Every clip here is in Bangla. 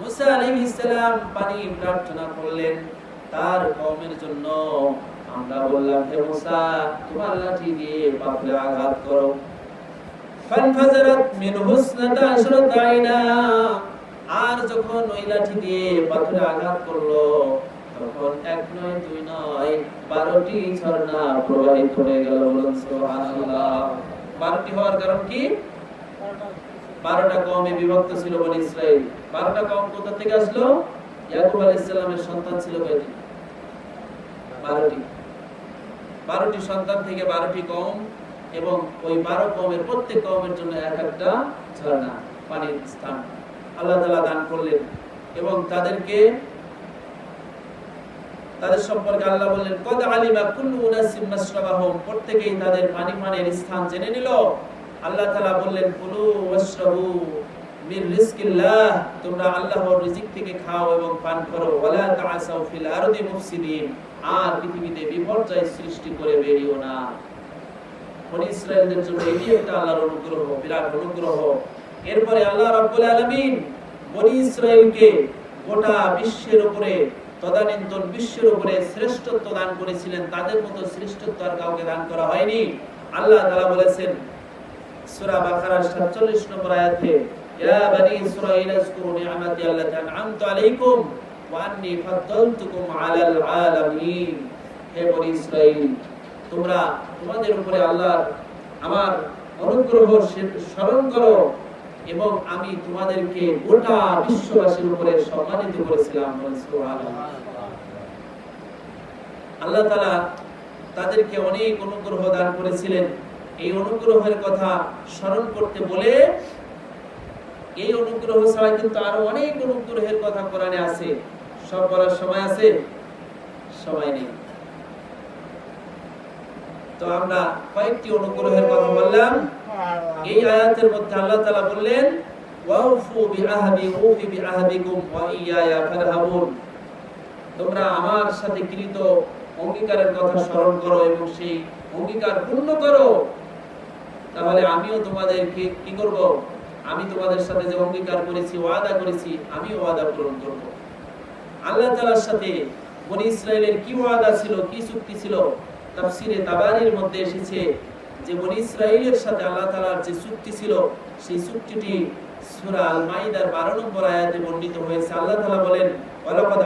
মুসা আলাইহিস পানি প্রার্থনা করলেন, তার কওমের জন্য আমরা বললাম, হে মুসা, তোমার লাঠি দিয়ে পাথরে আঘাত করো। ফানফাজারাত মিনহু ইসনাতা আশরাতা আইনা। আর যখন ওই লাঠি দিয়ে পাথরে আঘাত করল, তখন এক নয়, দুই নয়, বারোটি ঝর্ণা প্রবাহিত হয়ে গেল। বলুন, সুবহানাল্লাহ। বারোটি হওয়ার কারণ কি? বারোটা কমে বিভক্ত ছিল বনি ইসরাইল। বারোটা কম কোথা থেকে আসলো? ইয়াকুব আলাইহিস সালামের সন্তান ছিল কয়টি বারোটি। বারোটি সন্তান থেকে বারোটি কম এবং ওই বারো কমের প্রত্যেক কমের জন্য এক একটা ঝর্ণা, পানির স্থান। আল্লাহ তাআলা দান করলেন এবং তাদেরকে তাদের সম্পর্কে আল্লাহ বললেন, কদ আলিমা কুল্লু উনাসিম মাশরাবাহুম। প্রত্যেকেই তাদের পানি, পানের স্থান জেনে নিল। আল্লাহ তাআলা বললেন, কুলু ওয়াশরাবু। মির রিজকিল্লাহ, তোমরা আল্লাহর রিজিক থেকে খাও এবং পান করো। ওয়ালা তাআসাউ ফিল আরদি মুফসিদিন, আর পৃথিবীতে বিপর্যয় সৃষ্টি করে বেরিও না। বনি ইসরায়েলদের জন্য এটি একটা আল্লাহর অনুগ্রহ, বিরাট অনুগ্রহ। এরপরে আল্লাহ রাব্বুল আলামিন বনি ইসরায়েলকে গোটা বিশ্বের উপরে, তদানীন্তন বিশ্বের উপরে শ্রেষ্ঠত্ব দান করেছিলেন। তাদের মতো শ্রেষ্ঠত্ব আর কাউকে দান করা হয়নি। আল্লাহ তাআলা বলেছেন, সূরা বাকারার 47 নম্বর আয়াতে স্মরণ করো এবং আমি তোমাদেরকে গোটা বিশ্ববাসীর উপরে সম্মানিত করেছিলাম আল্লাহ তাদেরকে অনেক অনুগ্রহ দান করেছিলেন। এই অনুগ্রহের কথা স্মরণ করতে বলে এই অনুগ্রহ ছাড়া কিন্তু আরও অনেক অনুগ্রহের কথা কোরআনে আছে। সব বলার সময় আছে? সময় নেই। তো আমরা কয়েকটি অনুগ্রহের কথা বললাম। এই আয়াতের মধ্যে আল্লাহ তাআলা বললেন, ওয়াউফু বিআহদি, উফি বিআহদিকুম ওয়া ইয়া ফারহাবুন। তোমরা আমার সাথে কৃত অঙ্গীকারের কথা স্মরণ করো এবং সেই অঙ্গীকার পূর্ণ করো। তাহলে আমিও তোমাদেরকে কি করব? আমি তোমাদের সাথে যে অঙ্গীকার করেছি, ওয়াদা করেছি, আমি ওয়াদা পূরণ করব। আল্লাহ তাআলার সাথে বনি ইসরায়েলের কি ওয়াদা ছিল, কি চুক্তি ছিল, তাফসিরে তাবারির মধ্যে এসেছে যে বনি ইসরায়েলের সাথে আল্লাহ তাআলার যে চুক্তি ছিল, সেই চুক্তিটি সূরা আল মাইদার 12 নম্বর আয়াতে বর্ণিত হয়েছে। আল্লাহ তাআলা বলেন, ওয়ালাকাদ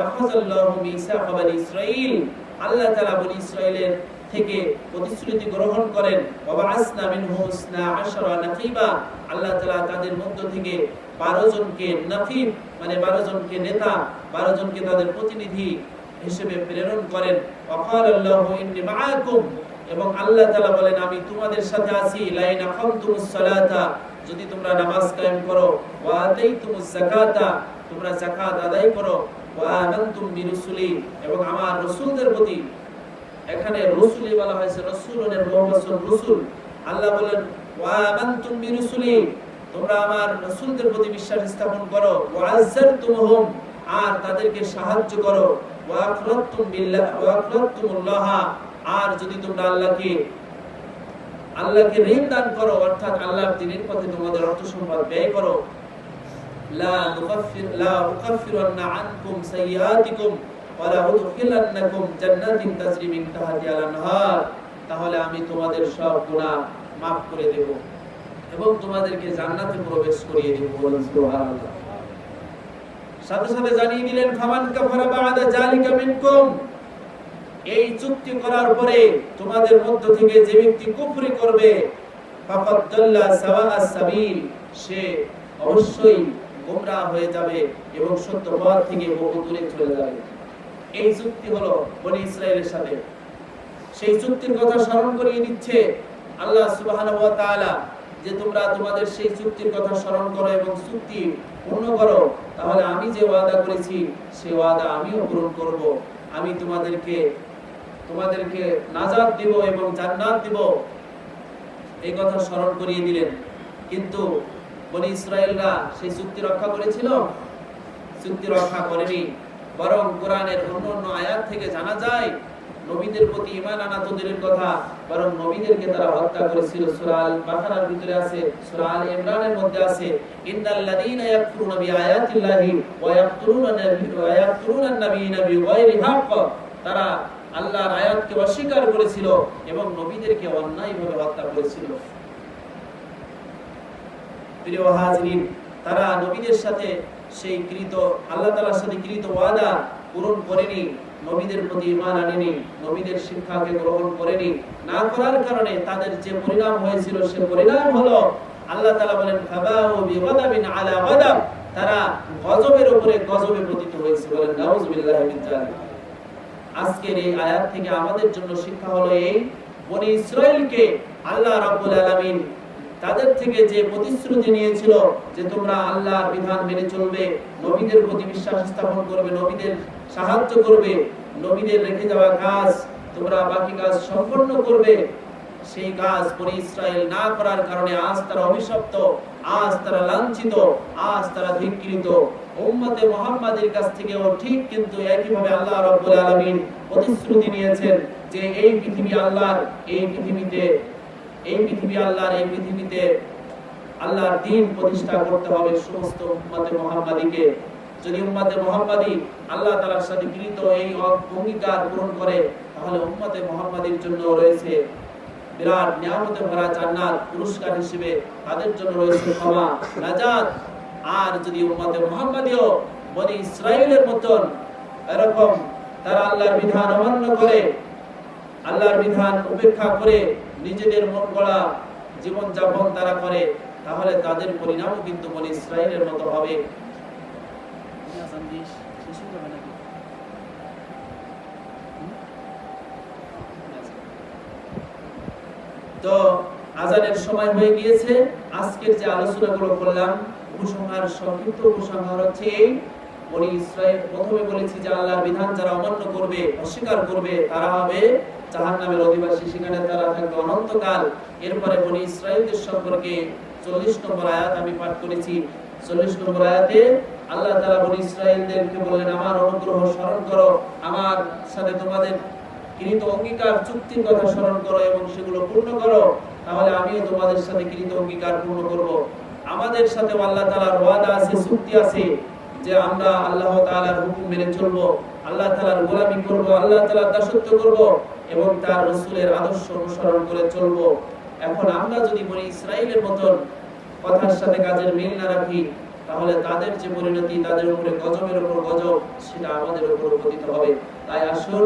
আল্লাহ তাআলা বনি ইসরায়েলের থেকে প্রতিশ্রুতি গ্রহণ করেন। বাবা আশারা নাকিবা। আল্লাহ তাআলা তাদের মধ্য থেকে 12 জনকে নাকিব মানে 12 জনকে নেতা 12 জনকে তাদের প্রতিনিধি হিসেবে প্রেরণ করেন। ওয়াকাল আল্লাহু মাআকুম। এবং আল্লাহ তাআলা বলেন, আমি তোমাদের সাথে আছি। লাইন সালাতা। যদি তোমরা নামাজ কায়েম করো, ওয়া আতাইতুমুজ যাকাতা। তোমরা যাকাত আদায় করো, ওয়া আমানতুম এবং আমার রাসূলদের প্রতি এখানে রসুলি বলা হয়েছে রসুলের রসুল। আল্লাহ বলেন ওয়া আমানতুম বিরুসুলি তোমরা আমার রাসূলদের প্রতি বিশ্বাস স্থাপন করো। ওয়া আর তাদেরকে সাহায্য করো। ওয়া বিল্লাহ ওয়া আর যদি তোমরা আল্লাহকে আল্লাহকে ঋণ দান করো অর্থাৎ আল্লাহর দ্বীনের পথে তোমাদের অর্থ সম্পদ ব্যয় করো লা নুকাফির লা উকাফিরান্না আনকুম সাইয়্যাতিকুম ওয়া উদখিলান্নাকুম জান্নাতিন তাজরি মিন তাহতিহা আল-আনহার। তাহলে আমি তোমাদের সব গুনাহ maaf করে দেব এবং তোমাদেরকে জান্নাতে প্রবেশ করিয়ে দেব। বলেন সুবহানাল্লাহ। সাথে সাথে জানিয়ে দিলেন ফামান কাফারা বা'দা জালিকা মিনকুম। এই চুক্তি করার পরে তোমাদের মধ্য থেকে যে ব্যক্তি কুফরি করবে ফাকাদ দাল্লা সাওয়া সাবিল সে অবশ্যই গোমরাহ হয়ে যাবে এবং সত্য পথ থেকে বহু দূরে চলে যাবে। এই চুক্তি হলো বনি ইসরায়েলের সাথে। সেই চুক্তির কথা স্মরণ করিয়ে দিচ্ছে আল্লাহ তাআলা যে তোমরা তোমাদের সেই চুক্তির কথা স্মরণ করো এবং চুক্তি পূর্ণ করো, তাহলে আমি যে ওয়াদা করেছি, সেই ওয়াদা আমিও পূরণ করব। আমি তোমাদেরকে তোমাদেরকে নাজাত দিব এবং জান্নাত দিব। এই কথা স্মরণ করিয়ে দিলেন। কিন্তু বনি ইসরায়েলরা সেই চুক্তি রক্ষা করেছিল? চুক্তি রক্ষা করেনি। বরং কোরআনের অন্য অন্য আয়াত থেকে জানা যায়, নবীদের প্রতি ঈমান আনা তো দূরের কথা, বরং নবীদেরকে তারা হত্যা করেছিল। সূরা আল বাকারার ভিতরে আছে, সূরা আল ইমরানের মধ্যে আছে, ইন্নাল্লাযীনা ইয়াকফুরুনা বিআয়াতিল্লাহি ওয়া ইয়াকতুলুনা নাবিয়্যা ওয়া ইয়াকতুলুনা নাবিয়্যিনা বিগায়রি হক তারা আল্লাহর আয়াতকে অস্বীকার করেছিল এবং নবীদেরকে অন্যায়ভাবে হত্যা করেছিল। প্রিয় হাজরিন, তারা নবীদের সাথে সেই কৃত, আল্লাহ তাআলার সাথে কৃত ওয়াদা পূরণ করেনি, নবীদের প্রতি ঈমান আনেনি, নবীদের শিক্ষাকে গ্রহণ করেনি। না করার কারণে তাদের যে পরিণাম হয়েছিল, সে পরিণাম হলো, আল্লাহ তাআলা বলেন বিগাদাবিন আলা গাদাব। তারা গজবের উপরে গজবে পতিত হয়েছে বলেন আজকের এই আয়াত থেকে আমাদের জন্য শিক্ষা হলো এই, বনি ইসরায়েলকে আল্লাহ রাব্বুল আলামিন তাদের থেকে যে প্রতিশ্রুতি নিয়েছিল যে তোমরা আল্লাহর বিধান মেনে চলবে, নবীদের প্রতি বিশ্বাস স্থাপন করবে, নবীদের সাহায্য করবে, নবীদের রেখে যাওয়া কাজ তোমরা বাকি কাজ সম্পন্ন করবে, সেই কাজ বনি ইসরায়েল না করার কারণে আজ তারা অভিশপ্ত, আজ তারা লাঞ্ছিত, আজ তারা ধিক্কৃত উম্মতে মুহাম্মাদের কাছ থেকেও ঠিক কিন্তু একইভাবে আল্লাহ রাব্বুল আলামিন প্রতিশ্রুতি নিয়েছেন যে এই পৃথিবী আল্লাহর, এই পৃথিবীতে এই পৃথিবী আল্লাহর, এই পৃথিবীতে আল্লাহর দিন প্রতিষ্ঠা করতে হবে সমস্ত উম্মতে মুহাম্মাদিকে। যদি উম্মতে মুহাম্মাদি আল্লাহ তাআলার সাথে কৃত এই অঙ্গীকার পূরণ করে, তাহলে উম্মতে মুহাম্মাদির জন্য রয়েছে বিরাট নিয়ামতে ভরা জান্নাত পুরস্কার হিসেবে তাদের জন্য রয়েছে ক্ষমা, নাজাত। আর যদি উম্মতে মুহাম্মাদিও বনি ইসরাইলের মতন এরকম তারা আল্লাহর বিধান অমান্য করে, আল্লাহর বিধান উপেক্ষা করে নিজেদের মন গড়া জীবন যাপন তারা করে তাহলে তাদের পরিণামও কিন্তু বনি ইসরায়েলের মতো হবে। তো আজানের সময় হয়ে গিয়েছে আজকের যে আলোচনাগুলো করলাম উপসংহার সংক্ষিপ্ত উপসংহার হচ্ছে এই বনি ইসরায়েল প্রথমে বলেছি যে আল্লাহর বিধান যারা অমান্য করবে অস্বীকার করবে তারা হবে জাহান্নামের অধিবাসী সেখানে তারা থাকবে অনন্তকাল। এরপরে বনি ইসরায়েলদের সম্পর্কে চল্লিশ নম্বর আয়াত আমি পাঠ করেছি। চল্লিশ নম্বর আয়াতে আল্লাহ বনি ইসরায়েলদেরকে আমার অনুগ্রহ স্মরণ করো, আমার সাথে তোমাদের কৃত অঙ্গীকার চুক্তির কথা স্মরণ করো এবং সেগুলো পূর্ণ করো, তাহলে আমিও তোমাদের সাথে কৃত অঙ্গীকার পূর্ণ করব। আমাদের সাথে আল্লাহ তাআলার ওয়াদা আছে, চুক্তি আছে যে আমরা আল্লাহ তাআলার হুকুম মেনে চলবো, আল্লাহ তাআলার গোলামি করব, আল্লাহ তাআলার দাসত্ব করব। এবং তার রাসূলের আদর্শ অনুসরণ করে চলবো। এখন আমরা যদি বলি ইসরায়েলের মতন কথার সাথে কাজের মিল না রাখি, তাহলে তাদের যে পরিণতি, তাদের উপরে গজবের উপর গজব, সেটা আমাদের উপর পতিত হবে। তাই আসুন,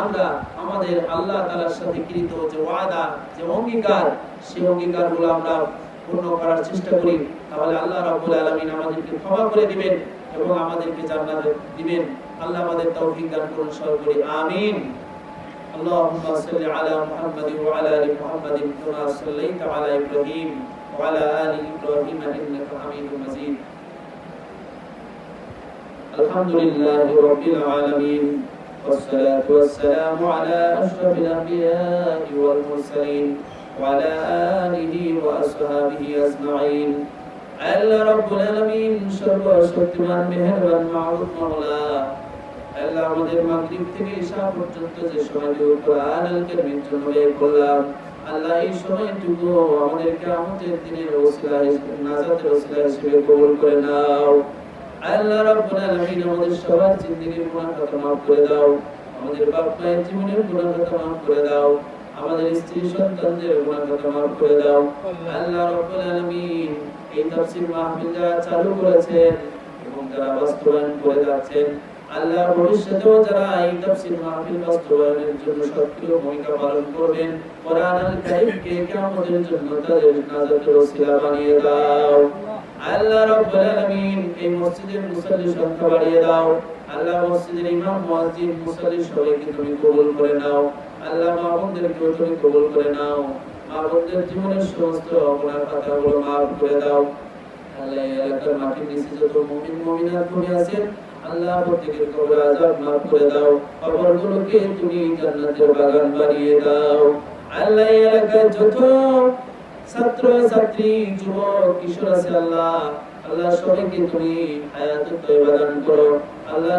আমরা আমাদের আল্লাহ তাআলার সাথে কৃত যে ওয়াদা, যে অঙ্গীকার, সেই অঙ্গীকারগুলো আমরা পূর্ণ করার চেষ্টা করি। তাহলে আল্লাহ রাব্বুল আলামিন আমাদেরকে ক্ষমা করে দিবেন এবং আমাদেরকে জান্নাত দিবেন। আল্লাহ আমাদের তৌফিক দান করুন সর্বোপরি আমিন। اللهم صل على محمد وعلى ال محمد كما صليت على ابراهيم وعلى ال ابراهيم انك حميد مجيد الحمد لله رب العالمين والصلاة والسلام على أشرف الأنبياء والمرسلين وعلى آله وأصحابه أجمعين আল্লাহ রাব্বুল আলামিন সর্বশক্তিমান মেহেরবান মাবুদ মাওলা আল্লাহ আমাদের মাগরিব থেকে ঈশা পর্যন্ত যে সময়টুকু কোরআন আল কারীমের জন্য করলাম, আল্লাহ এই সময়টুকু আমাদের দিনের ওসিলা নাজাতের ওসিলা হিসেবে কবুল করে নাও। আল্লাহ রাব্বুল আলামিন আমাদের সবার জিন্দেগীর গুনাহ খাতা মাফ করে দাও, আমাদের বাপ মায়ের জীবনের গুনাহ খাতা মাফ করে দাও, আমাদের স্ত্রী সন্তানদের গুনাহ খাতা মাফ করে দাও। আল্লাহ রাব্বুল আলামিন এই তাফসীর মাহফিল চালু করেছেন এবং যারা বাস্তবায়ন করে যাচ্ছেন আল্লাহ ভবিষ্যতেও যারা এই তাফসীর মাহফিল বাস্তবায়নের জন্য সক্রিয় ভূমিকা পালন করবেন, কোরআন আল কারীমকে কিয়ামতের জন্য তাদের নাজাতের ওসিলা বানিয়ে দাও। আল্লাহ রাব্বুল আলামিন এই মসজিদের মুসল্লি সংখ্যা বাড়িয়ে দাও। আল্লাহ মসজিদের ইমাম, মুয়াজ্জিন মুসল্লি সবাইকে তুমি কবুল করে নাও। আল্লাহ মা বোনদেরকে তুমি কবুল করে নাও। মা বোনদের জীবনের সমস্ত গুনাহ খাতাগুলো মাফ করে দাও। আল্লাহ এলাকার মাটির নিচে যত মুমিন, মুমিনাত তুমি আছেন আল্লাহ প্রত্যেকের কবর তুমি জান্নাতের বাগান বানিয়ে আল্লাহ, এই এলাকার যত আল্লাহ আল্লাহ সবাইকে তুমি আল্লাহ